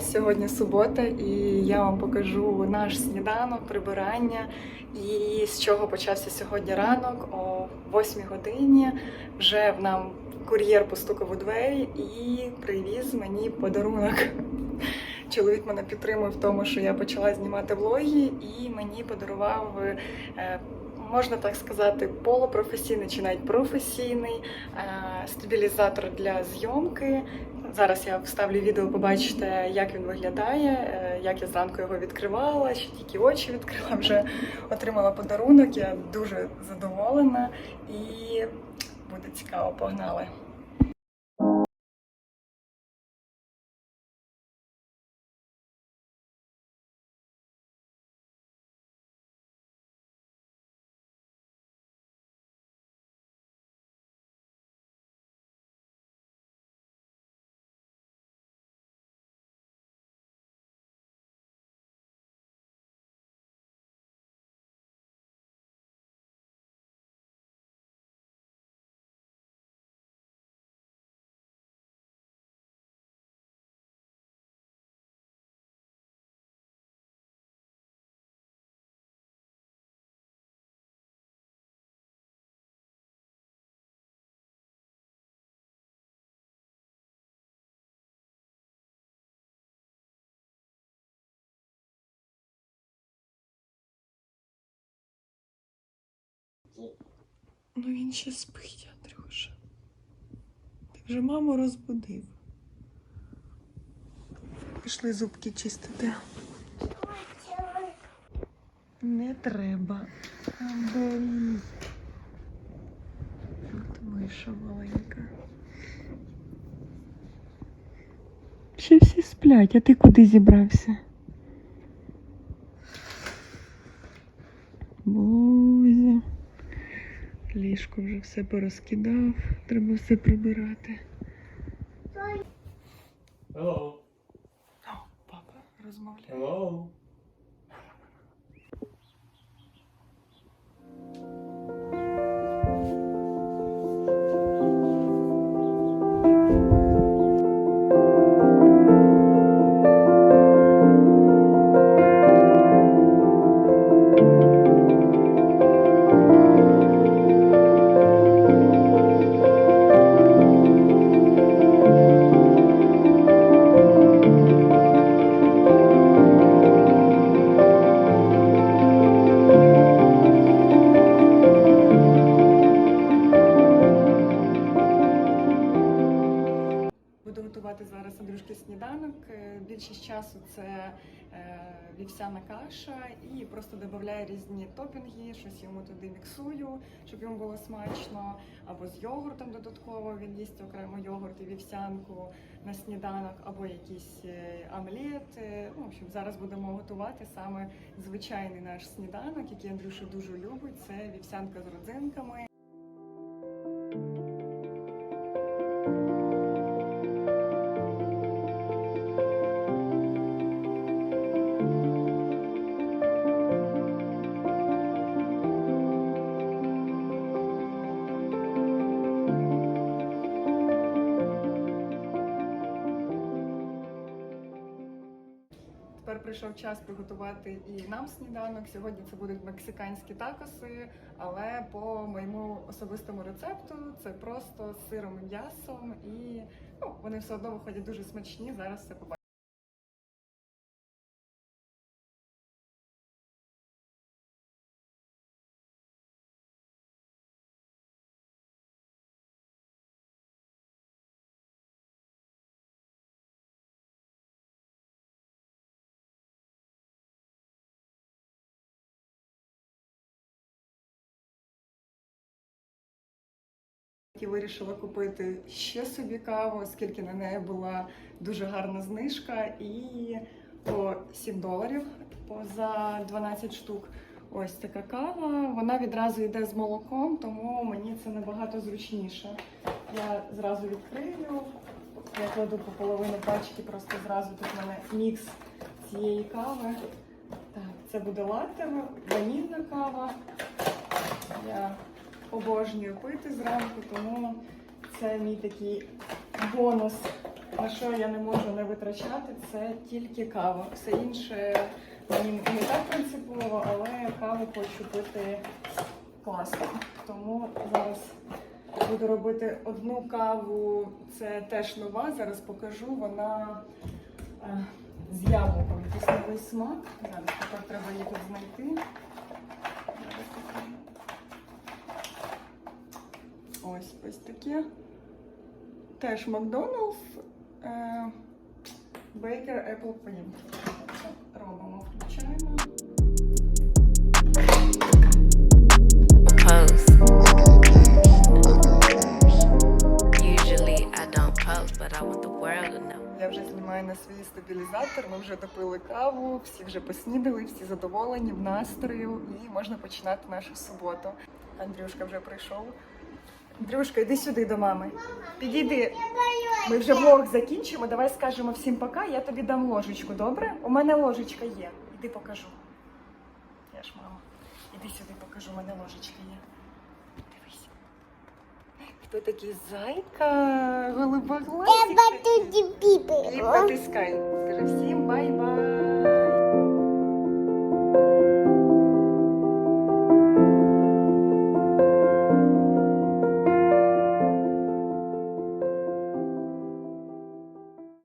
Сьогодні субота, і я вам покажу наш сніданок, прибирання і з чого почався сьогодні ранок о 8 годині. Вже в нам кур'єр постукав у двері і привіз мені подарунок. Чоловік мене підтримує в тому, що я почала знімати влоги, і мені подарував. Можна так сказати, полупрофесійний чи навіть професійний е, стабілізатор для зйомки. Зараз я вставлю відео, побачите, як він виглядає, е, як я зранку його відкривала, ще тільки очі відкрила, вже отримала подарунок. Я дуже задоволена і буде цікаво, погнали. Ну він ще спить, Андрюша. Ти вже маму розбудив. Пішли зубки чистити. Не треба. От миша маленька. Ще всі сплять, а ти куди зібрався? Бозі. Ліжко вже все порозкидав, треба все прибирати. Hello. О, папа розмовляє. Hello. Готувати зараз Андрюшки сніданок. Е, Більшість часу це е, вівсяна каша і просто додаю різні топінги, щось йому туди міксую, щоб йому було смачно. Або з йогуртом додатково він їсть окремо йогурт і вівсянку на сніданок, або якийсь е, омлет. Е, Ну, в общем, зараз будемо готувати саме звичайний наш сніданок, який Андрюша дуже любить. Це вівсянка з родзинками. Тепер прийшов час приготувати і нам сніданок. Сьогодні це будуть мексиканські такоси, але по моєму особистому рецепту це просто з сиром і м'ясом, і ну, вони все одно виходять дуже смачні. Зараз все побачимо. І вирішила купити ще собі каву, оскільки на неї була дуже гарна знижка, і по 7 доларів за 12 штук. Ось така кава. Вона відразу йде з молоком, тому мені це набагато зручніше. Я зразу відкрию. Я кладу по половину пачки, просто зразу тут в мене мікс цієї кави. Так, це буде латте, ванільна кава. Я обожнюю пити зранку, тому це мій такий бонус на що я не можу не витрачати, це тільки кава. Все інше мені не так принципово, але каву хочу пити класно. Тому зараз буду робити одну каву. Це теж нова. Зараз покажу. Вона е, з яблуком. Якийсь новий смак. Зараз тепер треба її тут знайти. Ось ось таке. Теж Макдоналдс. Е, Бейкер Apple. Це робимо, включаємо. Я вже знімаю на свій стабілізатор. Ми вже допили каву, всі вже поснідали, всі задоволені в настрою, і можна починати нашу суботу. Андрюшка вже прийшов. Андрюшка, йди сюди до мами. Підійди. Ми вже влог закінчимо. Давай скажемо всім пока. Я тобі дам ложечку, добре? У мене ложечка є. Іди покажу. Я ж мама. Іди сюди, покажу, у мене ложечка є. Дивись. Хто такий зайка? Голубоглазик. такий. І потискай. Скажи всім бай-бай.